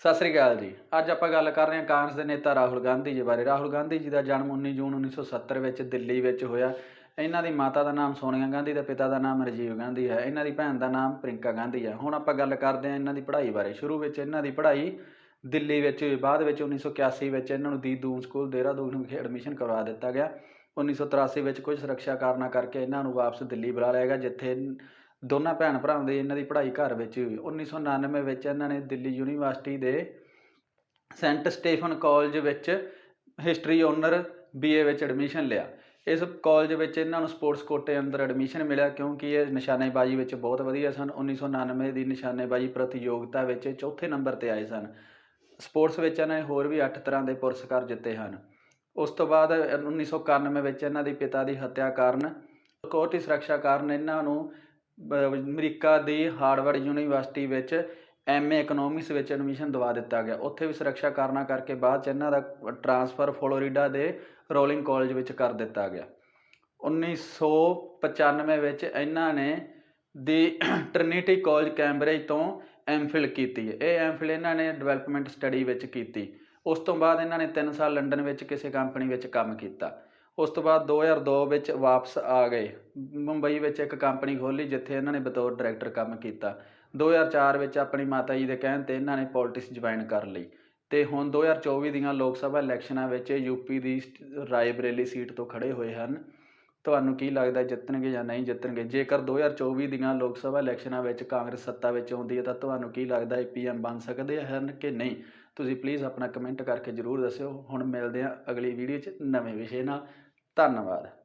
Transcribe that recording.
ਸਤਿ ਸ੍ਰੀ ਅਕਾਲ ਜੀ। ਅੱਜ ਆਪਾਂ ਗੱਲ ਕਰ ਰਹੇ ਹਾਂ ਕਾਂਗਰਸ ਦੇ ਨੇਤਾ ਰਾਹੁਲ ਗਾਂਧੀ ਜੀ ਬਾਰੇ। ਰਾਹੁਲ ਗਾਂਧੀ ਜੀ ਦਾ ਜਨਮ 19 ਜੂਨ 1970 ਵਿੱਚ ਦਿੱਲੀ ਵਿੱਚ ਹੋਇਆ। ਇਹਨਾਂ ਦੀ ਮਾਤਾ ਦਾ ਨਾਮ ਸੋਨੀਆ ਗਾਂਧੀ ਤੇ ਪਿਤਾ ਦਾ ਨਾਮ ਰਾਜੀਵ ਗਾਂਧੀ ਹੈ। ਇਹਨਾਂ ਦੀ ਭੈਣ ਦਾ ਨਾਮ ਪ੍ਰਿੰਕਾ ਗਾਂਧੀ ਹੈ। ਹੁਣ ਆਪਾਂ ਗੱਲ ਕਰਦੇ ਹਾਂ ਇਹਨਾਂ ਦੀ ਪੜ੍ਹਾਈ ਬਾਰੇ। ਸ਼ੁਰੂ ਵਿੱਚ ਇਹਨਾਂ ਦੀ ਪੜ੍ਹਾਈ ਦਿੱਲੀ ਵਿੱਚ ਹੋਈ। ਬਾਅਦ ਵਿੱਚ 1981 ਵਿੱਚ ਇਹਨਾਂ ਨੂੰ ਦੀਦੂਨ ਸਕੂਲ ਦੇਹਰਾਦੂਨ ਵਿਖੇ ਐਡਮਿਸ਼ਨ ਕਰਵਾ ਦਿੱਤਾ ਗਿਆ। 1983 ਵਿੱਚ ਕੁਝ ਸੁਰੱਖਿਆ ਕਾਰਨਾਂ ਕਰਕੇ ਇਹਨਾਂ ਨੂੰ ਵਾਪਸ ਦਿੱਲੀ ਬੁਲਾ ਲਿਆ ਗਿਆ, ਜਿੱਥੇ ਦੋਨਾਂ ਭੈਣ ਭਰਾਵਾਂ ਦੀ ਇਹਨਾਂ ਦੀ ਪੜ੍ਹਾਈ ਘਰ ਵਿੱਚ ਹੀ ਹੋਈ 1999 ਵਿੱਚ ਇਹਨਾਂ ਨੇ ਦਿੱਲੀ ਯੂਨੀਵਰਸਿਟੀ ਦੇ ਸੈਂਟ ਸਟੀਫਨ ਕਾਲਜ ਵਿੱਚ ਹਿਸਟਰੀ ਓਨਰ ਬੀਏ ਵਿੱਚ ਐਡਮਿਸ਼ਨ ਲਿਆ। ਇਸ ਕਾਲਜ ਵਿੱਚ ਇਹਨਾਂ ਨੂੰ ਸਪੋਰਟਸ ਕੋਟੇ ਅੰਦਰ ਐਡਮਿਸ਼ਨ ਮਿਲਿਆ ਕਿਉਂਕਿ ਇਹ ਨਿਸ਼ਾਨੇਬਾਜ਼ੀ ਵਿੱਚ ਬਹੁਤ ਵਧੀਆ ਸਨ। 1999 ਦੀ ਨਿਸ਼ਾਨੇਬਾਜ਼ੀ ਪ੍ਰਤੀਯੋਗਤਾ ਵਿੱਚ ਚੌਥੇ ਨੰਬਰ ਤੇ ਆਏ ਸਨ। ਸਪੋਰਟਸ ਵਿੱਚ ਇਹਨਾਂ ਨੇ ਹੋਰ ਵੀ 8 ਤਰ੍ਹਾਂ ਦੇ ਪੁਰਸਕਾਰ ਜਿੱਤੇ ਹਨ। ਉਸ ਤੋਂ ਬਾਅਦ 1991 ਵਿੱਚ ਇਹਨਾਂ ਦੇ ਪਿਤਾ ਦੀ ਹੱਤਿਆ ਕਾਰਨ ਸਿਕਿਉਰਟੀ ਸੁਰੱਖਿਆ ਕਾਰਨ ਇਹਨਾਂ ਨੂੰ ਅਮਰੀਕਾ ਦੀ ਹਾਰਵਰਡ ਯੂਨੀਵਰਸਿਟੀ ਵਿੱਚ ਐਮਏ ਇਕਨੋਮਿਕਸ ਵਿੱਚ ਐਡਮਿਸ਼ਨ ਦਵਾ ਦਿੱਤਾ ਗਿਆ। ਉੱਥੇ ਵੀ ਸੁਰੱਖਿਆ ਕਾਰਨਾਂ ਕਰਕੇ ਬਾਅਦ ਚ ਇਹਨਾਂ ਦਾ ਟ੍ਰਾਂਸਫਰ ਫਲੋਰੀਡਾ ਦੇ ਰੋਲਿੰਗ ਕਾਲਜ ਵਿੱਚ ਕਰ ਦਿੱਤਾ ਗਿਆ। 1995 ਵਿੱਚ ਇਹਨਾਂ ਨੇ ਦੀ ਟ੍ਰਿਨਿਟੀ ਕਾਲਜ ਕੈਂਬਰਿਜ ਤੋਂ ਐਮਫਿਲ ਕੀਤੀ। ਹੈ ਇਹ ਐਮਫਿਲ ਇਹਨਾਂ ਨੇ ਡਿਵੈਲਪਮੈਂਟ ਸਟੱਡੀ ਵਿੱਚ ਕੀਤੀ। ਉਸ ਤੋਂ ਬਾਅਦ ਇਹਨਾਂ ਨੇ 3 ਸਾਲ ਲੰਡਨ ਵਿੱਚ ਕਿਸੇ ਕੰਪਨੀ ਵਿੱਚ ਕੰਮ ਕੀਤਾ। ਉਸ ਤੋਂ ਬਾਅਦ 2002 ਵਿੱਚ ਵਾਪਸ ਆ ਗਏ। ਮੁੰਬਈ ਵਿੱਚ ਇੱਕ ਕੰਪਨੀ ਖੋਲ੍ਹੀ ਜਿੱਥੇ ਇਹਨਾਂ ਨੇ ਬਤੌਰ ਡਾਇਰੈਕਟਰ ਕੰਮ ਕੀਤਾ। 2004 ਵਿੱਚ ਆਪਣੀ ਮਾਤਾ ਜੀ ਦੇ ਕਹਿਣ ਤੇ ਇਹਨਾਂ ਨੇ ਪੋਲਿਟਿਕਸ ਜੁਆਇਨ ਕਰ ਲਈ। ਤੇ ਹੁਣ 2024 ਦੀਆਂ ਲੋਕ ਸਭਾ ਇਲੈਕਸ਼ਨਾਂ ਵਿੱਚ ਯੂਪੀ ਦੀ ਰਾਏਬਰੇਲੀ ਸੀਟ ਤੋਂ ਖੜੇ ਹੋਏ ਹਨ। ਤੁਹਾਨੂੰ ਕੀ ਲੱਗਦਾ ਜਿੱਤਣਗੇ ਜਾਂ ਨਹੀਂ ਜਿੱਤਣਗੇ? ਜੇਕਰ 2024 ਦੀਆਂ ਲੋਕ ਸਭਾ ਇਲੈਕਸ਼ਨਾਂ ਵਿੱਚ ਕਾਂਗਰਸ ਸੱਤਾ ਵਿੱਚ ਆਉਂਦੀ ਹੈ ਤਾਂ ਤੁਹਾਨੂੰ ਕੀ ਲੱਗਦਾ ਹੈ ਪੀਐਮ ਬਣ ਸਕਦੇ ਹਨ ਕਿ ਨਹੀਂ? ਤੁਸੀਂ ਪਲੀਜ਼ ਆਪਣਾ ਕਮੈਂਟ ਕਰਕੇ ਜਰੂਰ ਦੱਸਿਓ। ਹੁਣ ਮਿਲਦੇ ਹਾਂ ਅਗਲੀ ਵੀਡੀਓ 'ਚ ਨਵੇਂ ਵਿਸ਼ੇ ਨਾਲ। ਧੰਨਵਾਦ।